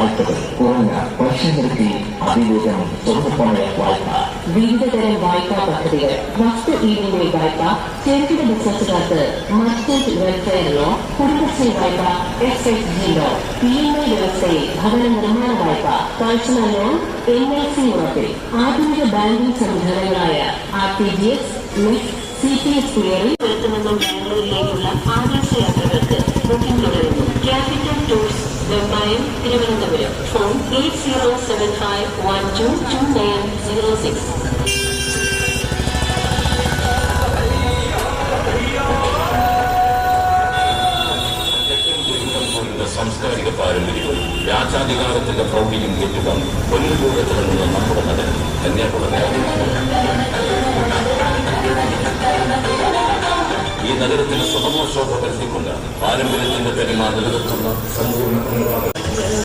വായ്പകൾ കുറഞ്ഞ പലിശ നിരക്കിൽ അതിവേഗം സ്വർണപ്പണയ വായ്പ വിവിധതരം വായ്പാ പദ്ധതികൾ വസ്തു ഈടിന്റെ വായ്പ ചെറുകിട ബിസിനസ്സുകാർക്ക് മർച്ചന്റ് വെൽഫെയർ ലോൺ കുടുംബശ്രീ വായ്പ S S G loan P M I വ്യവസ്ഥയിൽ ഭവന നിർമ്മാണ വായ്പ personal loan N L C ഉറപ്പിൽ ആധുനിക ബാങ്കിംഗ് സംവിധാനങ്ങളായ ആർ ടി ജി എസ് മിസ് സി പി എസ് ക്ലിയറിൽ ബാംഗ്ലൂരിലേക്കുള്ള ആകാശ Thiruvananthapuram phone eight zero seven five one two two nine zero six സാംസ്കാരിക പാരമ്പര്യവും രാജാധികാരത്തിന്റെ പ്രൗഢിയും ഏറ്റുവാങ്ങി പൊന്നിലൂടെ തുടങ്ങുന്ന നമ്മുടെ നഗരം കന്യാകുളങ്ങര. ഈ നഗരത്തിന് സുഗമ കരുതിക്കൊണ്ട് പാരമ്പര്യത്തിന്റെ പെരുമാ നിലനിർത്തുന്ന സമ്പൂർണ